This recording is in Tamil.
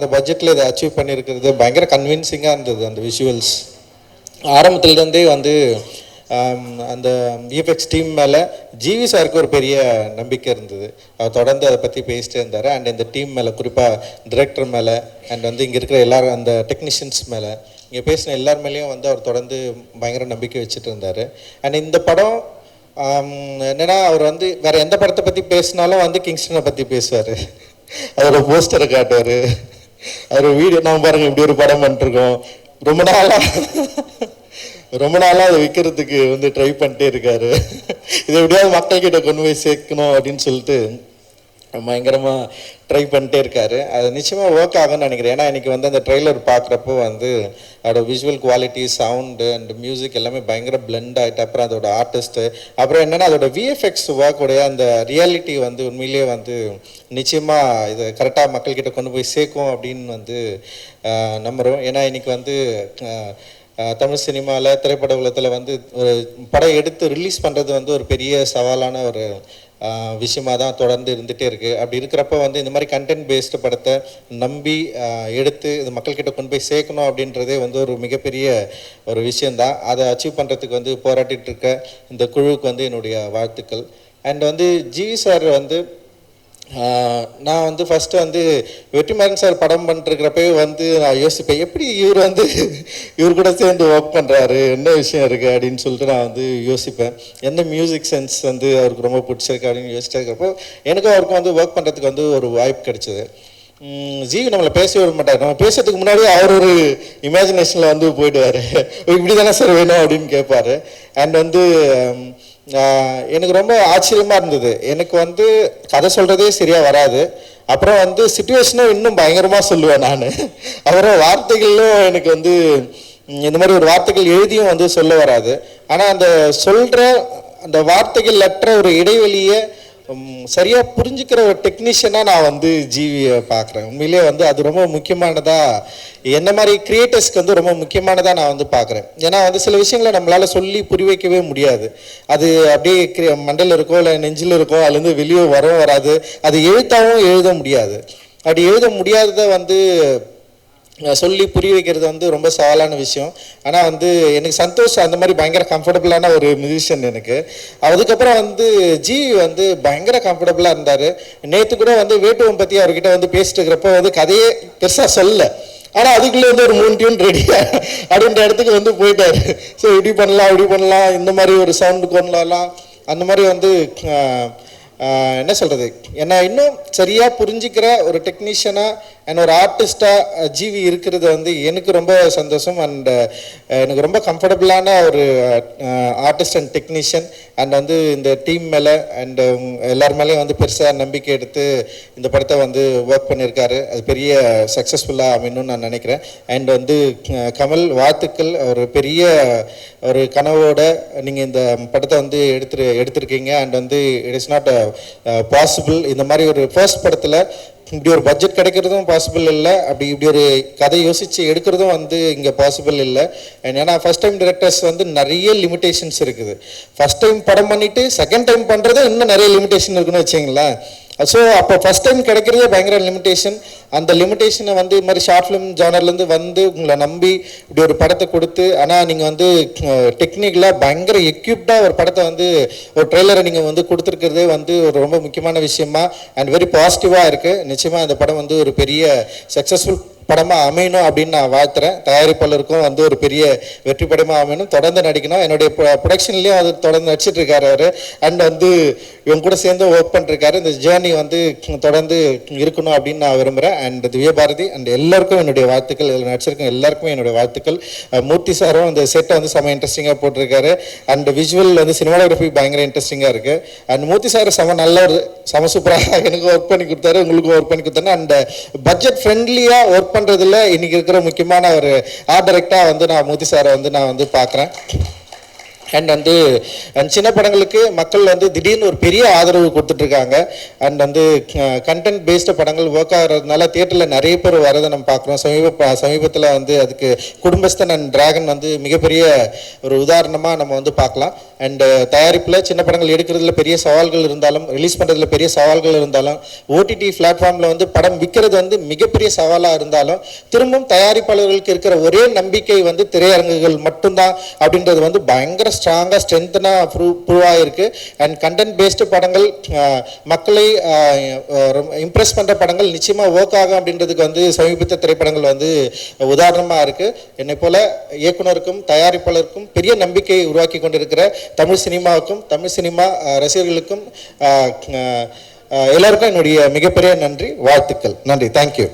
அந்த பட்ஜெட்டில் இதை அச்சீவ் பண்ணியிருக்கிறது பயங்கர கன்வின்சிங்காக இருந்தது அந்த விஷுவல்ஸ் ஆரம்பத்துலேருந்தே வந்து அந்த விஎஃப்எக்ஸ் டீம் மேலே ஜிவி சாருக்கு ஒரு பெரிய நம்பிக்கை இருந்தது. அவர் தொடர்ந்து அதை பற்றி பேசிட்டே இருந்தார். அண்ட் இந்த டீம் மேலே குறிப்பாக டிரெக்டர் மேலே அண்ட் வந்து இங்கே இருக்கிற எல்லாரும் அந்த டெக்னீஷியன்ஸ் மேலே இங்கே பேசின எல்லார் மேலேயும் வந்து அவர் தொடர்ந்து பயங்கர நம்பிக்கை வச்சுட்டு இருந்தார். அண்ட் இந்த படம் என்னென்னா என்னன்னா அவர் வந்து வேறு எந்த படத்தை பற்றி பேசினாலும் வந்து கிங்ஸ்டனை பற்றி பேசுவார். அதோட போஸ்டரை காட்டுவார். அவர் வீடியோ நம்ம பாருங்க இப்படி ஒரு படம் பண்ணிருக்கோம். ரொம்ப நாளாக ரொம்ப நாளாக அதை விற்கிறதுக்கு வந்து ட்ரை பண்ணிட்டே இருக்காரு. இதை எப்படியாவது மக்கள்கிட்ட கொண்டு போய் சேர்க்கணும் அப்படின்னு சொல்லிட்டு பயங்கரமாக ட்ரை பண்ணிட்டே இருக்காரு. அது நிச்சயமாக ஒர்க் ஆகும்னு நினைக்கிறேன். ஏன்னா இன்னைக்கு வந்து அந்த ட்ரெய்லர் பார்க்குறப்போ வந்து அதோட visual quality sound and music எல்லாமே பயங்கர பிளெண்ட் ஆகிட்டு அப்புறம் அதோட ஆர்டிஸ்ட்டு அப்புறம் என்னென்னா அதோட விஎஃப்எக்ஸ் ஒர்க்குடைய அந்த ரியாலிட்டி வந்து உண்மையிலேயே வந்து நிச்சயமாக இதை கரெக்டாக மக்கள்கிட்ட கொண்டு போய் சேர்க்கும் அப்படின்னு வந்து நம்புகிறோம் ஏன்னா இன்றைக்கி வந்து தமிழ் சினிமாவில் திரைப்பட உலகத்தில் வந்து ஒரு படம் எடுத்து ரிலீஸ் பண்ணுறது வந்து ஒரு பெரிய சவாலான ஒரு விஷயமாக தான் தொடர்ந்து இருந்துகிட்டே இருக்குது அப்படி இருக்கிறப்ப வந்து இந்த மாதிரி கண்டென்ட் பேஸ்டு படத்தை நம்பி எடுத்து இது மக்கள்கிட்ட கொண்டு போய் சேர்க்கணும் அப்படின்றதே வந்து ஒரு மிகப்பெரிய ஒரு விஷயந்தான் அதை அச்சீவ் பண்ணுறதுக்கு வந்து போராட்டிட்டு இருக்க இந்த குழுவுக்கு வந்து என்னுடைய வாழ்த்துக்கள். அண்ட் வந்து ஜி சார் வந்து நான் வந்து ஃபஸ்ட்டு வந்து வெற்றிமாறன் சார் படம் பண்ணிருக்கிறப்பவே வந்து நான் யோசிப்பேன் எப்படி இவர் வந்து இவர் கூட சேர்ந்து ஒர்க் பண்ணுறாரு என்ன விஷயம் இருக்குது அப்படின்னு சொல்லிட்டு நான் வந்து யோசிப்பேன். எந்த மியூசிக் சென்ஸ் வந்து அவருக்கு ரொம்ப பிடிச்சிருக்கு அப்படின்னு யோசிச்சுட்டு இருக்கிறப்போ எனக்கும் அவருக்கும் வந்து ஒர்க் பண்ணுறதுக்கு வந்து ஒரு வாய்ப்பு கிடைச்சது. உம் ஜீவி நம்மளை பேச விட மாட்டார். நம்ம பேசுறதுக்கு முன்னாடி அவர் ஒரு இமேஜினேஷனில் வந்து போயிடுவார். இப்படி தானே சார் வேணும் அப்படின்னு கேட்பார். அண்ட் வந்து எனக்கு ரொம்ப ஆச்சரியமாக இருந்தது. எனக்கு வந்து கதை சொல்கிறதே சரியாக வராது. அப்புறம் வந்து சுச்சுவேஷனும் இன்னும் பயங்கரமாக சொல்லுவேன் நான். அப்புறம் வார்த்தைகளும் எனக்கு வந்து இந்த மாதிரி ஒரு வார்த்தைகள் எழுதியும் வந்து சொல்ல வராது. ஆனால் அந்த சொல்கிற அந்த வார்த்தைகள் அற்ற ஒரு இடைவெளியை சரியாக புரிஞ்சுக்கிற ஒரு டெக்னீஷியனாக நான் வந்து ஜீவியை பார்க்குறேன். உண்மையிலேயே வந்து அது ரொம்ப முக்கியமானதாக என்ன மாதிரி க்ரியேட்டர்ஸ்க்கு வந்து ரொம்ப முக்கியமானதாக நான் வந்து பார்க்குறேன். ஏன்னா வந்து சில விஷயங்களை நம்மளால சொல்லி புரி வைக்கவே முடியாது. அது அப்படியே கிரி- இருக்கோ இல்லை நெஞ்சில் இருக்கோ அதுலேருந்து வெளியே வரவும் வராது. அது எழுத்தாவும் எழுத முடியாது. அப்படி எழுத முடியாததை வந்து சொல்லி புரிய வைக்கிறது வந்து ரொம்ப சவாலான விஷயம். ஆனால் வந்து எனக்கு சந்தோஷ் அந்த மாதிரி பயங்கர கம்ஃபர்டபுளான ஒரு மியூசிஷியன் எனக்கு. அதுக்கப்புறம் வந்து ஜி வந்து பயங்கர கம்ஃபர்டபுளாக இருந்தார். நேற்று கூட வந்து வேட்டுவம் பற்றி அவர்கிட்ட வந்து பேசிட்டு இருக்கிறப்போ வந்து கதையே பெருசாக சொல்லலை. ஆனால் அதுக்குள்ளே வந்து ஒரு மூணு டியூன் ரெடி அப்படின்ற இடத்துக்கு வந்து போயிட்டார். ஸோ இப்படி பண்ணலாம் இப்படி பண்ணலாம் இந்த மாதிரி ஒரு சவுண்டு கொண்டலாம் அந்த மாதிரி வந்து என்ன சொல்கிறது என்னை இன்னும் சரியாக புரிஞ்சுக்கிற ஒரு டெக்னீஷியனாக அண்ட் ஒரு ஆர்டிஸ்டாக ஜீவி இருக்கிறது வந்து எனக்கு ரொம்ப சந்தோஷம் அண்ட் எனக்கு ரொம்ப கம்ஃபர்டபுளான ஒரு ஆர்டிஸ்ட் அண்ட் டெக்னீஷியன் அண்ட் வந்து இந்த டீம் மேலே அண்ட் எல்லார் மேலேயும் வந்து பெருசாக நம்பிக்கை எடுத்து இந்த படத்தை வந்து ஒர்க் பண்ணியிருக்காரு. அது பெரிய சக்ஸஸ்ஃபுல்லாக அமையணும்னு நான் நினைக்கிறேன். அண்ட் வந்து கமல் வாழ்த்துக்கள். ஒரு பெரிய ஒரு கனவோட நீங்கள் இந்த படத்தை வந்து எடுத்துரு எடுத்திருக்கீங்க. அண்ட் வந்து இட் இஸ் நாட் பாசிபிள் இந்த மாதிரி ஒரு ஃபர்ஸ்ட் படத்தில் இப்படி ஒரு பட்ஜெட் கிடைக்கிறதும் பாசிபிள் இல்லை. அப்படி இப்படி ஒரு கதை யோசித்து எடுக்கிறதும் வந்து இங்கே பாசிபிள் இல்லை. ஏன்னா ஃபர்ஸ்ட் டைம் டிரெக்டர்ஸ் வந்து நிறைய லிமிடேஷன்ஸ் இருக்குது. ஃபர்ஸ்ட் டைம் படம் பண்ணிவிட்டு செகண்ட் டைம் பண்ணுறது இன்னும் நிறைய லிமிடேஷன் இருக்குன்னு வச்சுங்களேன் ஸோ அப்போ ஃபர்ஸ்ட் டைம் கிடைக்கிறதே பயங்கர லிமிடேஷன் அந்த லிமிடேஷனை வந்து இது மாதிரி ஷார்ட் ஃபிலிம் ஜானர்லேருந்து வந்து உங்களை நம்பி இப்படி ஒரு படத்தை கொடுத்து ஆனால் நீங்கள் வந்து டெக்னிக்கலாக பயங்கர எக்யூப்டாக ஒரு படத்தை வந்து ஒரு ட்ரெய்லரை நீங்கள் வந்து கொடுத்துருக்கிறதே வந்து ஒரு ரொம்ப முக்கியமான விஷயமா அண்ட் வெரி பாசிட்டிவாக இருக்குது நிச்சயமாக இந்த படம் வந்து ஒரு பெரிய சக்ஸஸ்ஃபுல் படமாக அமையணும் அப்படின்னு நான் வாழ்த்துறேன். தயாரிப்பாளருக்கும் வந்து ஒரு பெரிய வெற்றி படமாக அமையணும். தொடர்ந்து நடிக்கணும். என்னுடைய ப்ரொடக்ஷன்லேயும் அது தொடர்ந்து நடிச்சிட்டு இருக்காரு அவர். அண்ட் வந்து இவங்க கூட சேர்ந்து ஒர்க் பண்ணிருக்காரு இந்த ஜேர்னி வந்து தொடர்ந்து இருக்கணும் அப்படின்னு நான் விரும்புகிறேன் அண்ட் திவ்யபாரதி அண்ட் எல்லாருக்கும் என்னுடைய வாழ்த்துக்கள். இதில் நடிச்சிருக்க எல்லாருக்குமே என்னுடைய வாழ்த்துக்கள். மூர்த்தி சாரும் அந்த செட்டை வந்து செம இன்ட்ரெஸ்டிங்காக போட்டிருக்காரு அண்ட் விஜுவல் வந்து சினிமாடோகிராஃபி பயங்கர இன்ட்ரெஸ்டிங்காக இருக்குது அண்ட் மூர்த்தி சார் செம நல்ல ஒரு செம சூப்பராக எனக்கு ஒர்க் பண்ணி கொடுத்தாரு. உங்களுக்கும் ஒர்க் பண்ணி கொடுத்தாரு அண்ட் பட்ஜெட் ஃப்ரெண்ட்லியாக ஒர்க் பண்ணுறதில்ல இன்னைக்கு இருக்கிற முக்கியமான ஒரு ஆர்ட் வந்து நான் மோதி சாரை வந்து நான் வந்து பார்க்குறேன். அண்ட் வந்து சின்ன படங்களுக்கு மக்கள் வந்து திடீர்னு ஒரு பெரிய ஆதரவு கொடுத்துட்ருக்காங்க. அண்ட் வந்து கண்டென்ட் பேஸ்டு படங்கள் ஒர்க் ஆகிறதுனால தியேட்டரில் நிறைய பேர் வரதை நம்ம பார்க்குறோம். சமீப சமீபத்தில் வந்து அதுக்கு குடும்பஸ்தன் அண்ட் டிராகன் வந்து மிகப்பெரிய ஒரு உதாரணமாக நம்ம வந்து பார்க்கலாம். அண்டு தயாரிப்பில் சின்ன படங்கள் எடுக்கிறதுல பெரிய சவால்கள் இருந்தாலும் ரிலீஸ் பண்ணுறதுல பெரிய சவால்கள் இருந்தாலும் ஓடிடி பிளாட்ஃபார்மில் வந்து படம் விற்கிறது வந்து மிகப்பெரிய சவாலாக இருந்தாலும் திரும்பவும் தயாரிப்பாளர்களுக்கு இருக்கிற ஒரே நம்பிக்கை வந்து திரையரங்குகள் மட்டும்தான் அப்படின்றது வந்து பயங்கர ஸ்ட்ராங்காக ஸ்ட்ரென்த்தனாக ப்ரூவ் ப்ரூவ் ஆகிருக்கு அண்ட் கண்டென்ட் பேஸ்டு படங்கள் மக்களை இம்ப்ரெஸ் பண்ணுற படங்கள் நிச்சயமாக ஒர்க் ஆகும் அப்படின்றதுக்கு வந்து சமீபத்த திரைப்படங்கள் வந்து உதாரணமாக இருக்குது என்னை போல் இயக்குனருக்கும் தயாரிப்பாளருக்கும் பெரிய நம்பிக்கையை உருவாக்கி கொண்டிருக்கிற தமிழ் சினிமாவுக்கும் தமிழ் சினிமா ரசிகர்களுக்கும் எல்லாருக்கும் என்னுடைய மிகப்பெரிய நன்றி வாழ்த்துக்கள். நன்றி. தேங்க்யூ